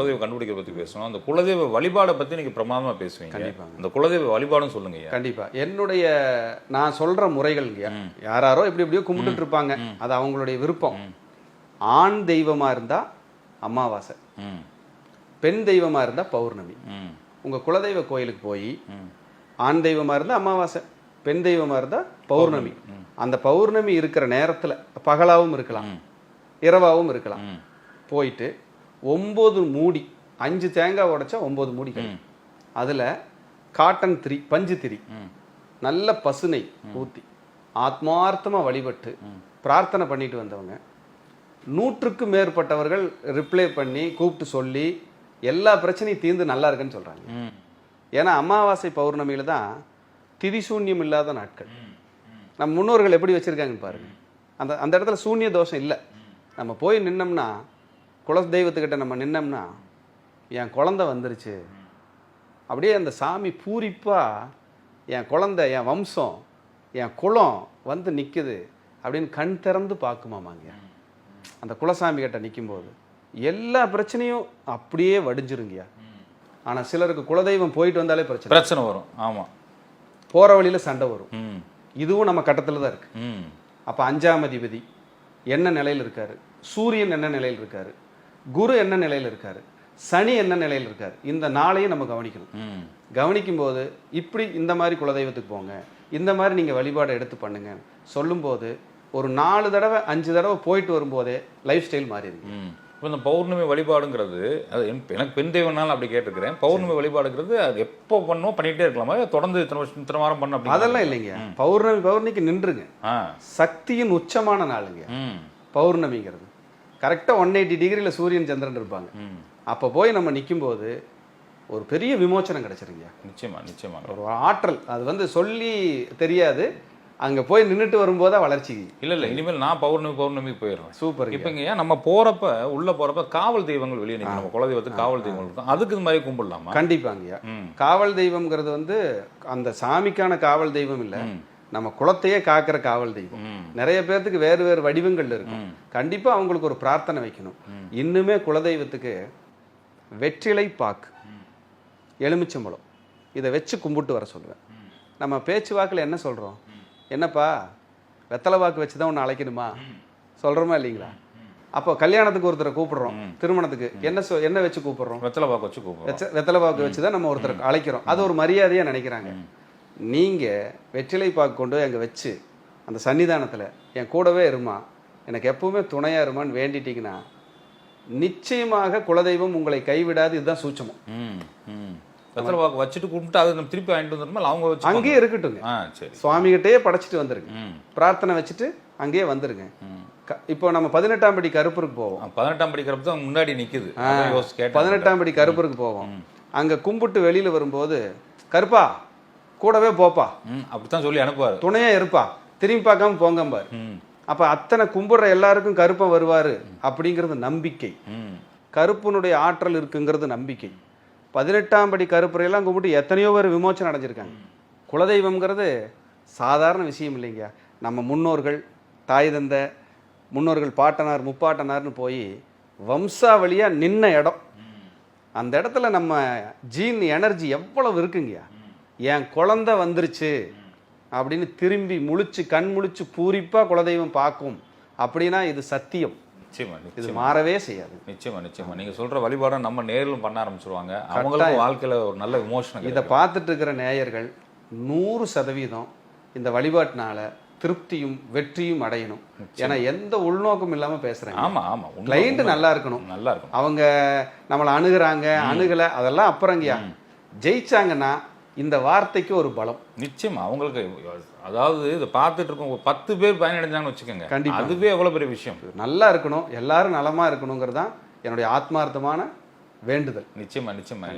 குலதெய்வ கண்டுபிடிக்கிறத பத்தி பேசணும். அந்த குலதெய்வ வழிபாடை பத்தி நீங்க பிரமாதமா பேசுவீங்க. கண்டிப்பாங்க. அந்த குலதெய்வ வழிபாடும் சொல்லுங்க கண்டிப்பா. என்னுடைய நான் சொல்ற முறைகள்ங்க. யாராரோ எப்படி எப்படியோ கும்பிட்டுட்டு இருப்பாங்க. அது அவங்களுடைய விருப்பம். ஆண் தெய்வமா இருந்தா அமாவாசை. பெண் தெய்வமா இருந்தா பௌர்ணமி. உங்க குலதெய்வ கோயிலுக்கு போய் ஆண் தெய்வமா இருந்தா அமாவாசை. பெண் தெய்வமா இருந்தா பௌர்ணமி. அந்த பௌர்ணமி இருக்கிற நேரத்துல பகலாவும் இருக்கலாம். இரவாவும் இருக்கலாம். போயிட்டு ஒம்பது மூடி அஞ்சு தேங்காய் உடைச்சா ஒம்பது மூடி அதுல காட்டன் திரி பஞ்சு திரி. நல்ல பசுனை ஊத்தி ஆத்மார்த்தமா வழிபட்டு பிரார்த்தனை பண்ணிட்டு வந்தவங்க நூற்றுக்கும் மேற்பட்டவர்கள் ரிப்ளை பண்ணி கூப்பிட்டு சொல்லி எல்லா பிரச்சனையும் தீர்ந்து நல்லா இருக்குன்னு சொல்றாங்க. ம். ஏன்னா அமாவாசை பௌர்ணமியில தான் திரிசூன்யம் இல்லாத நாட்கள். நம்ம முன்னோர்கள் எப்படி வச்சிருக்காங்கன்னு பாருங்க. அந்த அந்த இடத்துல சூன்ய தோஷம் இல்லை. நம்ம போய் நின்னோம்னா குல தெய்வத்துக்கிட்ட நம்ம நின்னோம்னா என் குழந்தை வந்துருச்சு. அப்படியே அந்த சாமி பூரிப்பா என் குழந்தை என் வம்சம் என் குலம் வந்து நிக்குது அப்படின்னு கண் திறந்து பார்க்குமாமாங்க. அந்த குலசாமி கிட்ட நிக்கும்போது எல்லா பிரச்சனையும் அப்படியே வடிஞ்சிருங்கய்யா. ஆனா சிலருக்கு குலதெய்வம் போயிட்டு வந்தாலே பிரச்சனை. பிரச்சனை வரும். ஆமா. போற வழியில சண்டை வரும். இதுவும் நம்ம கட்டத்துல தான் இருக்கு. ம். அப்ப அஞ்சாம் அதிபதி என்ன நிலையில் இருக்காரு? சூரியன் என்ன நிலையில் இருக்காரு? குரு என்ன நிலையில் இருக்காரு? சனி என்ன நிலையில் இருக்காரு? இந்த நாளையும் நம்ம கவனிக்கணும். கவனிக்கும் போது இப்படி இந்த மாதிரி குலதெய்வத்துக்கு போங்க. இந்த மாதிரி நீங்க வழிபாடை எடுத்து பண்ணுங்க. சொல்லும்போது ஒரு நாலு தடவை அஞ்சு தடவை போயிட்டு வரும்போதே லைஃப் ஸ்டைல் மாறிடுங்க. ம். இப்போ இந்த பௌர்ணமி வழிபாடுங்கிறது அது என்- எனக்கு பெண் தெய்வம்னால அப்படி கேட்டிருக்கிறேன். பௌர்ணமி வழிபாடுங்கிறது அது எப்போ பண்ணோம் பண்ணிட்டே இருக்கலாமா? தொடர்ந்து இத்தனை வருஷம் இத்தனை வாரம் பண்ண அப்படி அதெல்லாம் இல்லைங்க. பௌர்ணமி பௌர்ணமிக்கு நின்றுங்க. சக்தியின் உச்சமான நாளுங்க. பௌர்ணமிங்கிறது. கரெக்டாக ஒன் எயிட்டி டிகிரியில் சூரியன் சந்திரன் இருப்பாங்க. அப்போ போய் நம்ம நிக்கும்போது ஒரு பெரிய விமோச்சனம் கிடைச்சிருங்க. நிச்சயமா நிச்சயமா. ஒரு ஆற்றல். அது வந்து சொல்லி தெரியாது. அங்கே போய் நின்றுட்டு வரும்போது வளர்ச்சி. இல்ல இல்ல. இனிமேல் நான் பௌர்ணமி பௌர்ணமிக்கு போயிடுறேன். சூப்பருங்க. இப்ப இங்க நம்ம போறப்ப உள்ள போறப்ப காவல் தெய்வங்கள் வெளியே நிற்கும் நம்ம குலதெய்வத்துக்கு காவல் தெய்வங்கள் இருக்கும். அதுக்கு இது மாதிரி கும்பிடலாமா? கண்டிப்பாங்கய்யா. காவல் தெய்வம்ங்கிறது வந்து அந்த சாமிக்கான காவல் தெய்வம் இல்லை. நம்ம குலத்தையே காக்கிற காவல் தெய்வம். நிறைய பேர்த்துக்கு வேறு வேறு வடிவங்கள் இருக்கும். கண்டிப்பா அவங்களுக்கு ஒரு பிரார்த்தனை வைக்கணும். இன்னுமே குலதெய்வத்துக்கு வெற்றிலை பாக்கு எலுமிச்சம்பழம். இதை வச்சு கும்பிட்டு வர சொல்லுவேன். நம்ம பேச்சு வாக்கில் என்ன சொல்றோம்? என்னப்பா? வெத்தலை வாக்கு வச்சு தான் ஒன்று அழைக்கணுமா? சொல்றோமா இல்லைங்களா? அப்போ கல்யாணத்துக்கு ஒருத்தரை கூப்பிடுறோம். திருமணத்துக்கு. என்ன சொ என்ன வச்சு கூப்பிடுறோம்? வெத்தலை பாக்க வச்சு கூப்பிடுறோம். வெத்தலை பாக்கு வச்சு தான் நம்ம ஒருத்தரை அழைக்கிறோம். அது ஒரு மரியாதையா நினைக்கிறாங்க. நீங்க வெற்றிலை பாக்கு கொண்டு போய் அங்க வச்சு அந்த சன்னிதானத்துல என் கூடவே இருமா எனக்கு எப்பவுமே துணையா இருமான்னு வேண்டிட்டீங்கன்னா நிச்சயமாக குலதெய்வம் உங்களை கைவிடாது இதுதான் சூட்சமம். ம் ம். வெத்தலை பாக்கு வச்சுட்டு கும்பிட்டு அதை நம்ம திருப்பி வாங்கிட்டு வந்துருமா அவங்க வச்சு அங்கேயே சரி. சுவாமிகிட்டயே படைச்சிட்டு வந்துருங்க. பிரார்த்தனை வச்சுட்டு அங்கேயே வந்துருங்க. இப்போ நம்ம பதினெட்டாம் படி கருப்பருக்கு போவோம். பதினெட்டாம் படிக்கிறப்ப தான் முன்னாடி கேட்டேன். பதினெட்டாம் படி கருப்பருக்கு போவோம். அங்க கும்பிட்டு வெளியில வரும்போது கருப்பா கூடவே போப்பா. அப்படித்தான் சொல்லி அனுப்புவாரு. துணையா இருப்பா. திரும்பி பார்க்காம போங்கம்பாரு. அப்ப அத்தனை கும்பிடுற எல்லாருக்கும் கருப்பன் வருவாரு அப்படிங்கிறது நம்பிக்கை. கருப்பனுடைய ஆற்றல் இருக்குங்கிறது நம்பிக்கை. பதினெட்டாம் படி கருப்பரையெல்லாம் கும்பிட்டு எத்தனையோ பேர் விமோச்சனம் அடைஞ்சிருக்காங்க. குலதெய்வம்ங்கிறது சாதாரண விஷயம் இல்லைங்க. நம்ம முன்னோர்கள் தாய் தந்த முன்னோர்கள் பாட்டனார் முப்பாட்டனார்னு போய் வம்சாவளியா நின்ன இடம். அந்த இடத்துல நம்ம ஜீன் எனர்ஜி எவ்வளவு இருக்குங்கய்யா? என் குழந்தை வந்துருச்சு அப்படின்னு திரும்பி முழிச்சு கண் முழிச்சு பூரிப்பா குலதெய்வம் பார்க்கும் அப்படின்னா இது சத்தியம். நிச்சயமா இது மாறவே செய்யாது. நிச்சயமா நிச்சயமா. நீங்க சொல்ற வழிபாடை நம்ம நேரிலும் பண்ண ஆரம்பிச்சிருவாங்க. அவங்களுக்கும் வாழ்க்கையில ஒரு நல்ல விமோசனம் இதை பார்த்துட்டு இருக்கிற நேயர்கள் நூறு சதவீதம் இந்த வழிபாட்டினால திருப்தியும் வெற்றியும் அடையணும். ஏன்னா எந்த உள்நோக்கம் இல்லாம பேசுறாங்க. ஆமா ஆமா. கிளைண்ட். நல்லா இருக்கணும். நல்லா இருக்கும் அவங்க நம்மளை அணுகுறாங்க அணுகல அதெல்லாம் அப்புறங்கய்யா ஜெயிச்சாங்கன்னா இந்த வார்த்தைக்கு ஒரு பலம். நிச்சயமா அவங்களுக்கு அதாவது இதை பார்த்துட்டு இருக்கோம் ஒரு பத்து பேர் பயனடைஞ்சாங்கன்னு வச்சுக்கோங்க. கண்டிப்பா. அதுவே எவ்வளவு பெரிய விஷயம். நல்லா இருக்கணும் எல்லாரும் நலமா இருக்கணுங்கிறது தான் என்னுடைய ஆத்மார்த்தமான வேண்டுதல். நிச்சயமா நிச்சயமா.